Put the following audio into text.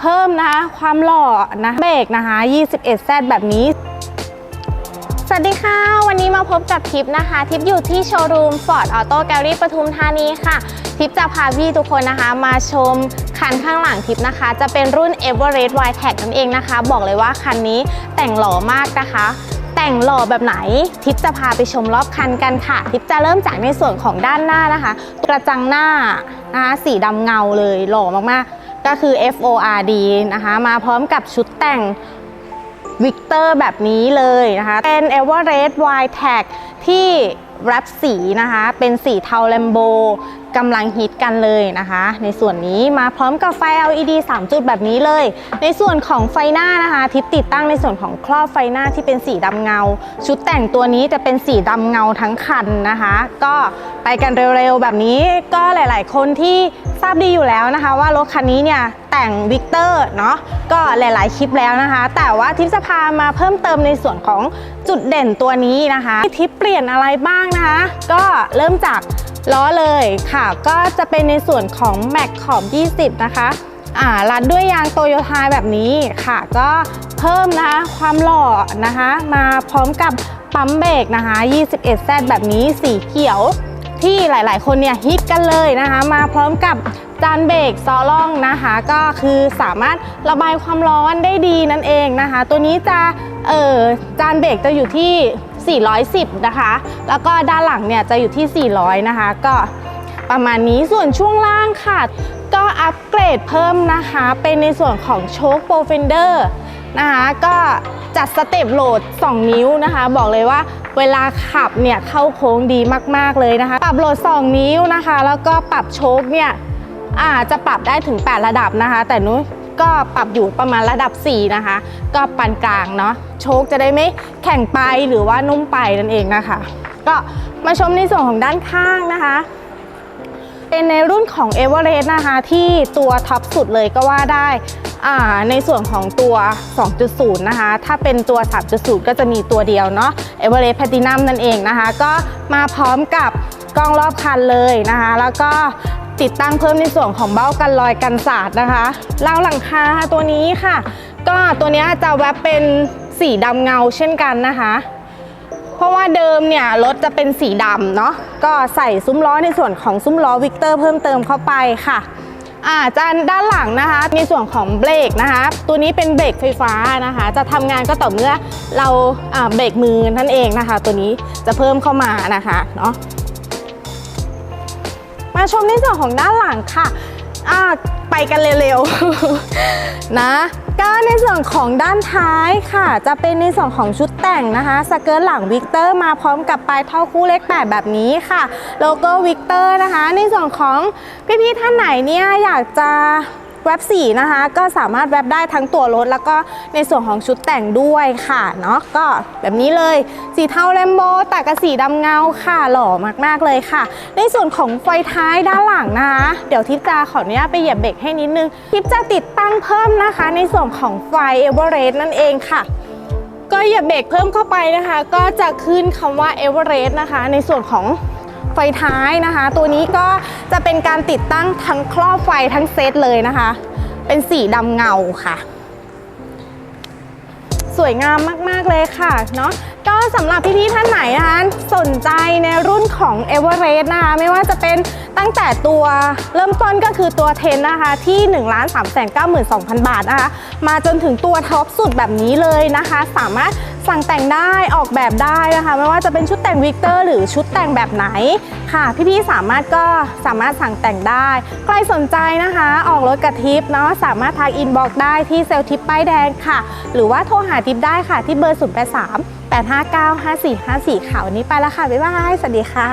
เพิ่มนะคะความหล่อนะเบรกนะคะ 21Z แบบนี้สวัสดีค่ะ วันนี้มาพบกับทิปนะคะ ทิปอยู่ที่โชว์รูม Ford Auto Gallery ปทุมธานีค่ะ ทิปจะพาพี่ทุกคนนะคะ มาชมคันข้างหลังทิปนะคะ จะเป็นรุ่น Everest y t e c นั่นเองนะคะ บอกเลยว่าคันนี้แต่งหล่อมากนะคะ แต่งหล่อแบบไหน ทิปจะพาไปชมรอบคันกันค่ะ ทิปจะเริ่มจากในส่วนของด้านหน้านะคะ กระจังหน้านะคะสีดำเงาเลยหล่อมากๆ ก็คือ FORD นะคะ มาพร้อมกับชุดแต่งวิกเตอร์แบบนี้เลยนะคะ เป็น Everest y t a g ที่แรปสีนะคะ เป็นสีเทาแลมโบ กำลังฮิตกันเลยนะคะ ในส่วนนี้มาพร้อมกับไฟ LED 3 จุดแบบนี้เลย ในส่วนของไฟหน้านะคะทิปติดตั้งในส่วนของครอบไฟหน้าที่เป็นสีดำเงา ชุดแต่งตัวนี้จะเป็นสีดำเงาทั้งคันนะคะ ก็ไปกันเร็วๆแบบนี้ก็หลายๆ คนที่ทราบดีอยู่แล้วนะคะว่ารถคันนี้เนี่ยแต่งวิกเตอร์เนาะก็หลาย ๆ คลิปแล้วนะคะ แต่ว่าทิปจะพามาเพิ่มเติมในส่วนของจุดเด่นตัวนี้นะคะ ทิปเปลี่ยนอะไรบ้างนะคะ ก็เริ่มจาก ล้อเลยค่ะ ก็จะเป็นในส่วนของแม็กขอบ 20 นะคะอ่ารัดด้วยยางโตโยต้าแบบนี้ค่ะ ก็เพิ่มนะคะความหล่อนะคะ มาพร้อมกับปั๊มเบรกนะคะ 21Z แบบนี้สีเขียวที่หลาย ๆ คนเนี่ยฮิตกันเลยนะคะ มาพร้อมกับจานเบรกซอล่องนะคะ ก็คือสามารถระบายความร้อนได้ดีนั่นเองนะคะ ตัวนี้จะเออจานเบรกจะอยู่ที่ 410 นะคะ แล้วก็ด้านหลังเนี่ยจะอยู่ที่ 400 นะคะ ก็ประมาณนี้ส่วนช่วงล่างค่ะ ก็อัปเกรดเพิ่มนะคะ เป็นในส่วนของโชคโปรเฟนเดอร์นะคะก็จัดสเต็ปโหลด 2 นิ้วนะคะ บอกเลยว่าเวลาขับเนี่ยเข้าโค้งดีมาก ๆ เลยนะคะ ปรับโหลด 2 นิ้วนะคะ แล้วก็ปรับโชคเนี่ยอาจจะปรับได้ถึง 8 ระดับนะคะ แต่นุ้ย ก็ปรับอยู่ประมาณระดับ 4 นะคะ ก็ปานกลางเนาะโชคจะได้ไม่แข็งไปหรือว่านุ่มไปนั่นเองนะคะ ก็มาชมในส่วนของด้านข้างนะคะเป็นในรุ่นของ e v e r e s t นะคะที่ตัวท็อปสุดเลยก็ว่าได้อ่าในส่วนของตัว 2.0 นะคะ ถ้าเป็นตัว 3.0 ก็จะมีตัวเดียวเนาะ e v e r e s t Platinum นั่นเองนะคะ ก็มาพร้อมกับกล้องรอบคันเลยนะคะ แล้วก็ ติดตั้งเพิ่มในส่วนของเบ้ากันรอยกันสาดนะคะราวหลังคาตัวนี้ค่ะ ก็ตัวนี้จะแวบเป็นสีดำเงาเช่นกันนะคะ เพราะว่าเดิมเนี่ยรถจะเป็นสีดำเนาะก็ใส่ซุ้มล้อในส่วนของซุ้มล้อวิกเตอร์เพิ่มเติมเข้าไปค่ะอ่าจานด้านหลังนะคะในส่วนของเบรกนะคะ ตัวนี้เป็นเบรกไฟฟ้านะคะ จะทำงานก็ต่อเมื่อเราอ่าเบรกมือนั่นเองนะคะ ตัวนี้จะเพิ่มเข้ามานะคะเนาะ มาชมในส่วนของด้านหลังค่ะอ่าไปกันเร็วๆ นะก็ในส่วนของด้านท้ายค่ะ จะเป็นในส่วนของชุดแต่งนะคะสเกิร์ตหลังวิกเตอร์มาพร้อมกับปลายท่อคู่เลข8แบบนี้ค่ะโลโก้วิกเตอร์นะคะ ในส่วนของพี่ๆท่านไหนเนี่ยอยากจะ แว็บสีนะคะ ก็สามารถแว็บได้ทั้งตัวรถ แล้วก็ในส่วนของชุดแต่งด้วยค่ะเนาะก็แบบนี้เลยสีเทาแลมโบตัดกับสีดำเงาค่ะหล่อมากๆเลยค่ะ ในส่วนของไฟท้ายด้านหลังนะคะเดี๋ยวทิปจะขออนุญาตไปเหยียบเบรกให้นิดนึงทิปจะติดตั้งเพิ่มนะคะ ในส่วนของไฟเอเวอเรสต์นั่นเองค่ะก็เหยียบเบรกเพิ่มเข้าไปนะคะ ก็จะขึ้นคำว่าเอเวอเรสต์นะคะ ในส่วนของ ไฟท้ายนะคะ ตัวนี้ก็จะเป็นการติดตั้งทั้งครอบไฟทั้งเซตเลยนะคะ เป็นสีดำเงาค่ะ สวยงามมาก ๆ เลยค่ะเนาะ ก็สำหรับพี่ๆท่านไหนนะคะสนใจในรุ่นของ e v e r e s t นะคะไม่ว่าจะเป็นตั้งแต่ตัวเริ่มต้นก็คือตัวเทนนะคะที่ 1 3 9 2 0 0 0 บาทนะคะมาจนถึงตัวท็อปสุดแบบนี้เลยนะคะ สามารถสั่งแต่งได้ออกแบบได้นะคะไม่ว่าจะเป็นชุดแต่งวิกเตอร์หรือชุดแต่งแบบไหนค่ะ พี่ๆสามารถก็สามารถสั่งแต่งได้ ใครสนใจนะคะ ออกรถกระทิปเนาะสามารถทักอินบอกได้ที่เซลล์ทิปป้ายแดงค่ะ หรือว่าโทรหาทิปได้ค่ะที่เบอร์ 0 859 5454 ค่ะ วันนี้ไปแล้วค่ะ บ๊ายบาย สวัสดีค่ะ